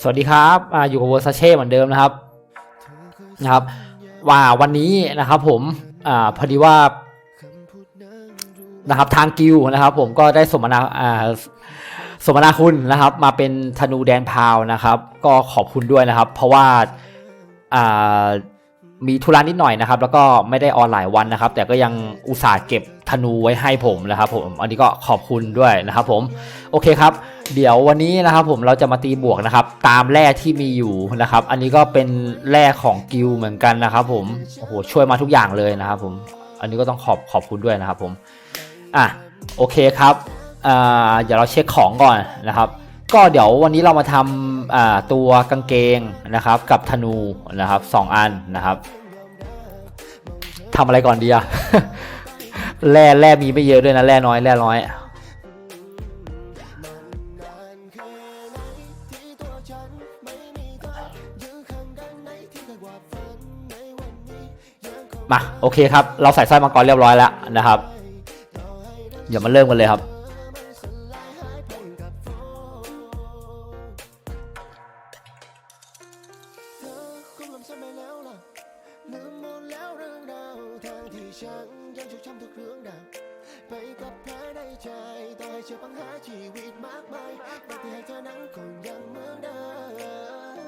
สวัสดีครับออยู่กับเวอร์ซาเช่เหมือนเดิมนะครับนะครับ ว่าวันนี้นะครับผมอ่าพอดีว่านะครับทางกิวนะครับ ผมก็ได้สมนาอ่าสมนาคุณนะครับ มาเป็นธนูแดนพาวนะครับ ก็ขอบคุณด้วยนะครับ เพราะว่าอ่า มีธุระนิดหน่อยนะครับ แล้วก็ไม่ได้ออนหลายวันนะครับ แต่ก็ยังอุตส่าห์เก็บธนูไว้ให้ผมนะครับ ผมอันนี้ก็ขอบคุณด้วยนะครับ ผมโอเคครับ เดี๋ยววันนี้นะครับ ผมเราจะมาตีบวกนะครับ ตามแร่ที่มีอยู่นะครับ อันนี้ก็เป็นแร่ของกิลเหมือนกันนะครับ ผมโอ้โหช่วยมาทุกอย่างเลยนะครับ ผม อันนี้ก็ต้องขอบขอบคุณด้วยนะครับ ผมอะโอเคครับอ่าเดี๋ยวเราเช็คของก่อนนะครับ ก็เดี๋ยววันนี้เรามาทำตัวกางเกงนะครับกับธนูนะครับสองอันนะครับทำอะไรก่อนดีอะแร่แร่มีไม่เยอะด้วยนะแร่น้อยแร่น้อยมาโอเคครับ เราใส่สร้อยมังกรเรียบร้อยแล้วนะครับ เดี๋ยวมาเริ่มกันเลยครับ คงลำซ้ำไปแล้วล่ะลืมหมดแล้วเรื่องราวทางที่ฉันยังชดช้ำทุกเรื่องราวไปกับแผลในใจต่อให้เจอปัญหาชีวิตมากมายแต่ที่ให้เธอนั้นคงยังเหมือนเดิม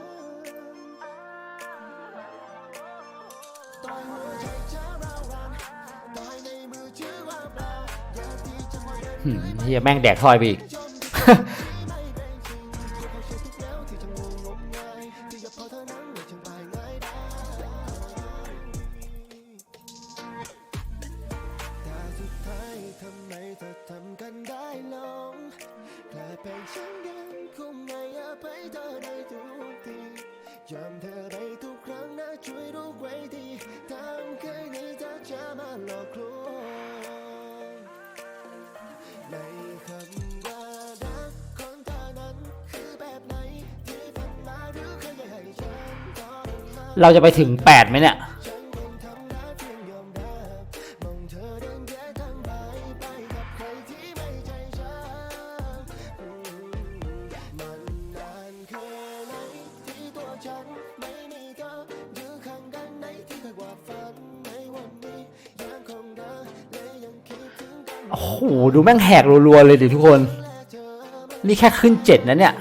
ต่อยหัวใจจะร้าวรานต่อยในมือชื่อว่าเปล่าอยากที่จะมาเดินหืมเฮียแม่งแดกทอยไปอีก ได้ทุกทียอมเธอได้ทุกครั้งนะช่วยรู้ไว้ทีทำแค่นี้เธอจะมาหลอกลวงในคำว่ารักของเธอนั้นคือแบบไหนที่ผ่านมาหรือเคยให้ฉันทรมาเราจะไปถึง8ไหมเนี่ย โอ้โห ดูแม่งแหกรัวๆเลยดิทุกคน นี่แค่ขึ้นเจ็ดนะเนี่ย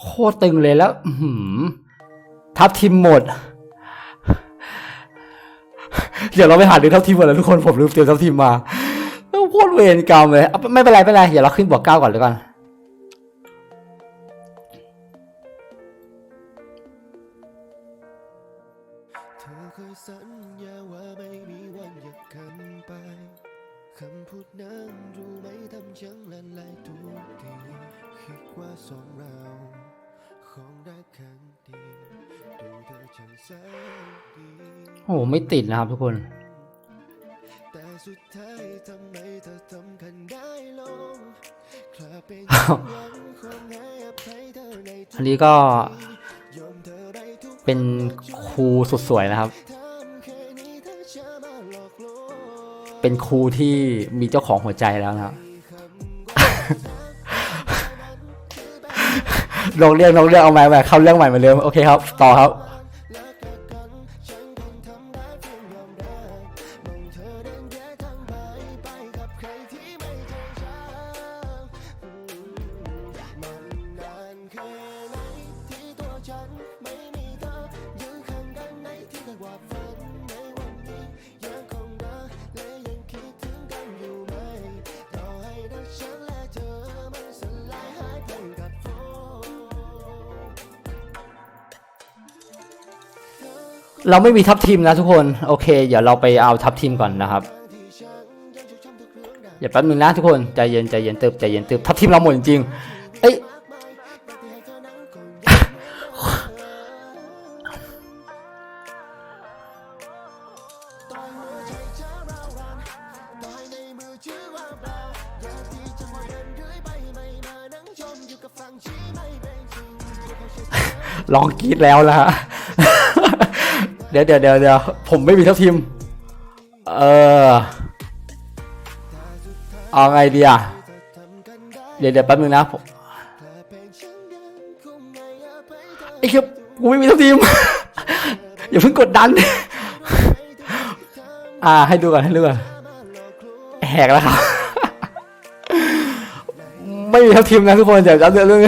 โคตรตึงเลยแล้วทับทิมหมด เดี๋ยวเราไปหาดูทับทิมหมดแล้วทุกคนผมลืมเตรียมทับทิมมาโคตรเวรกรรมเลยไม่เป็นไรไม่เป็นไรเดี๋ยวเราขึ้นบวกเก้าก่อนเลยก่อน ว่าสองเราครักกันดีดูเธอช่างแสนดีโอ้โหไม่ติดนะครับทุกคน แต่สุดท้ายทำไมเธอทำกันได้ลงคลาเป็นอ้าวยังคงให้อภัยเธอในทุกอันนี้ก็ยอมเธอได้ทุก เป็นครูสุดสวยนะครับทำแค่นี้เธอจะมาหลอกลวงเป็นครูที่มีเจ้าของหัวใจแล้วนะครับ ลงเรื่องลงเรื่องเอาใหม่ใหม่เข้าเรื่องใหม่เหมาเดิมโอเคครับ ต่อครับ เราไม่มีทัพทีมนะทุกคน โอเค เดี๋ยวเราไปเอาทัพทีมก่อนนะครับอย่าแป๊บนึงนะทุกคนใจเย็นใจเย็นเติบใจเย็นเติบทัพทีมเราหมดจริงเอ้ลองกีดแล้วล่ะ เดี๋ยวเดี๋ยวเดี๋ยวเดี๋ยวผมไม่มีทัพทีม เออ เอาไงดีอะ เดี๋ยวเดี๋ยวแป๊บนึงนะผมไอ้ครับกูไม่มีทัพทีม อย่าเพิ่งกดดัน อ่า ให้ดูก่อนให้ดูก่อนแหกแล้วครับ ไม่มีทัพทีมนะทุกคนเดี๋ยวเดี๋ยวเรื่อง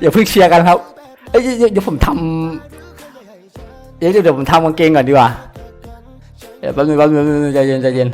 อย่าเพิ่งเชียร์กันครับเอ้ยเดี๋ยวผมทำ เดี๋ยวเดี๋ยวเดี๋ยวผมทำกางเกงก่อนดีกว่าเดี๋ยวบนึงแป๊บนึงแป๊บนึงใจเย็นใจเย็น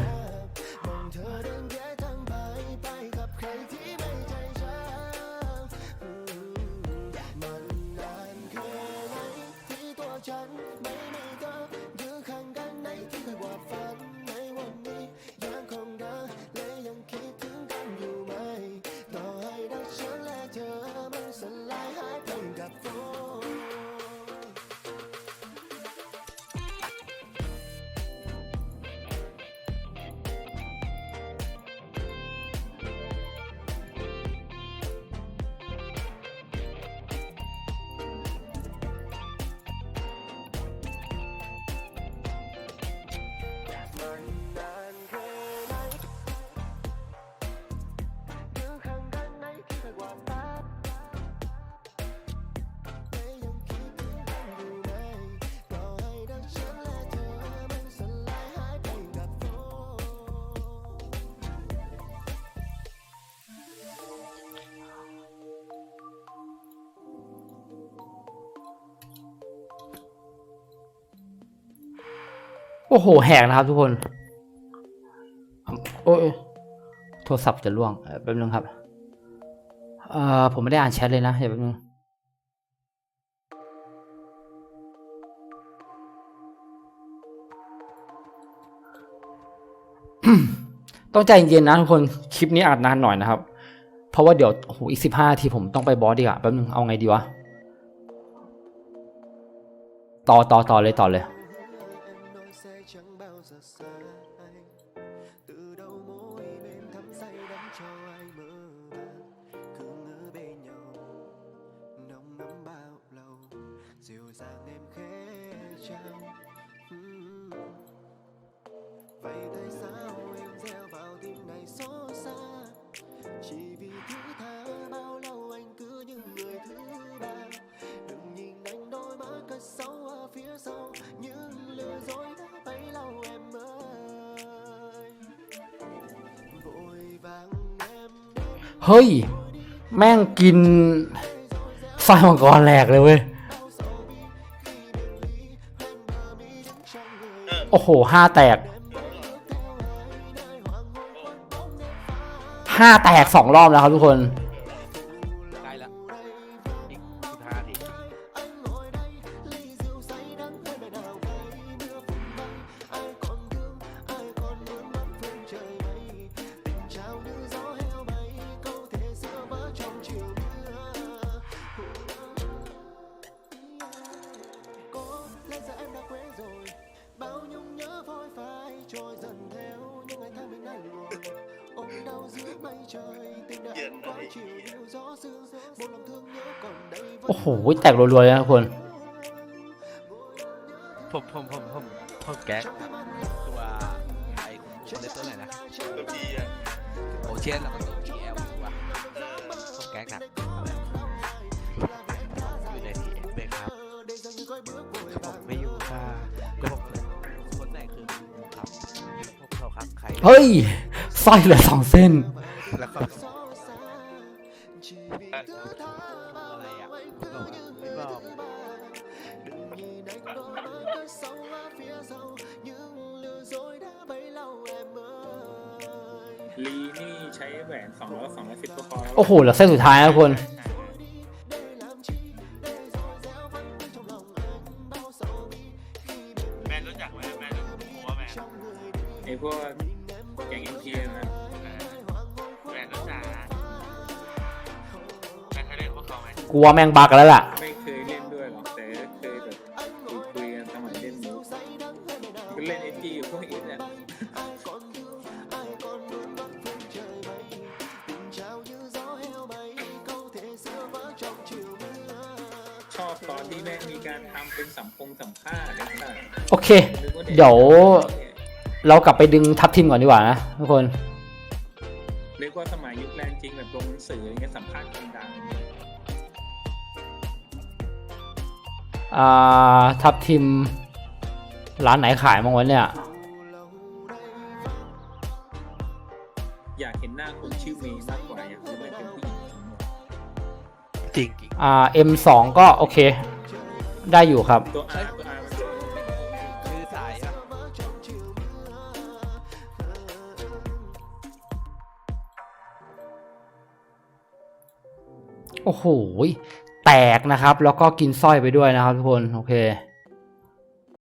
โอ้โห แหกนะครับทุกคน โอ้ยโทรศัพท์จะล่วงแป๊บนึงครับ เอ่อ ผมไม่ได้อ่านแชทเลยนะเดี๋ยวแป๊บนึงต้องใจเย็นๆนะทุกคน คลิปนี้อาจนานหน่อยนะครับ เพราะว่าเดี๋ยวโอ้โหอีกสิบห้าทีผมต้องไปบอสดีกว่าแป๊บนึงเอาไงดีวะ ต่อต่อต่อเลยต่อเลย trao Ừm. vậy tại sao em gieo vào tim này xót xa chỉ vì thứ tha bao lâu anh cứ như người thứ ba đừng nhìn anh đôi mắt cất sâu ở phía sau những lừa dối đã bấy lâu em ơi vội vàng em đến เฮ้ย แม่งกินไฟมังกรแหลกเลยเว้ย โอ้โหห้าแตกห้าแตกสองรอบแล้วครับทุกคน โอ้โหแตกรัวๆเลยนะทุกคนผมผมผมผมผมแก๊กตัวไอ้คนเล่นตัวไหนนะตัวพีอะโอเชียนแล้วก็ตัวพีเอลถูกป่ะผมแก๊กหนักอะไรอยู่ในทีเอ็กเบครับผมไม่อยู่ค่ะก็ผมคนไหนคือครับพวกเขาครับใครเฮ้ยสร้อยเหลือสองเส้น ลีนี่ใช้แหวนสองร้อยสองร้อยสิบก็พอแล้วโอ้โหเหลือเส้นสุดท้ายนะทุกคน แมนรู้จักไหมแมนรู้หัวแมนไอ้พวกแกงเอ็นพีนะแมนรู้จักแมนเคยเล่นพวกเขาไหม กลัวแม่งบักแล้วล่ะ เดี๋ยว เรากลับไปดึงทับทิมก่อนดีกว่านะทุกคน นึกว่าสมัยยุคแรงจริงแบบลงหนังสืออะไรเงี้ยสัมภาษณ์คนดังอ่า ทับทิม ร้านไหนขายบ้างวะเนี่ย อยากเห็นหน้าคนชื่อเมย์มากกว่าอยากรู้ว่าเป็นผู้หญิงทั้งหมดจริงจริงอ่า M2 ก็โอเค ได้อยู่ครับ ตัวอาร์ โอ้โหแตกนะครับ แล้วก็กินสร้อยไปด้วยนะครับทุกคน โอเค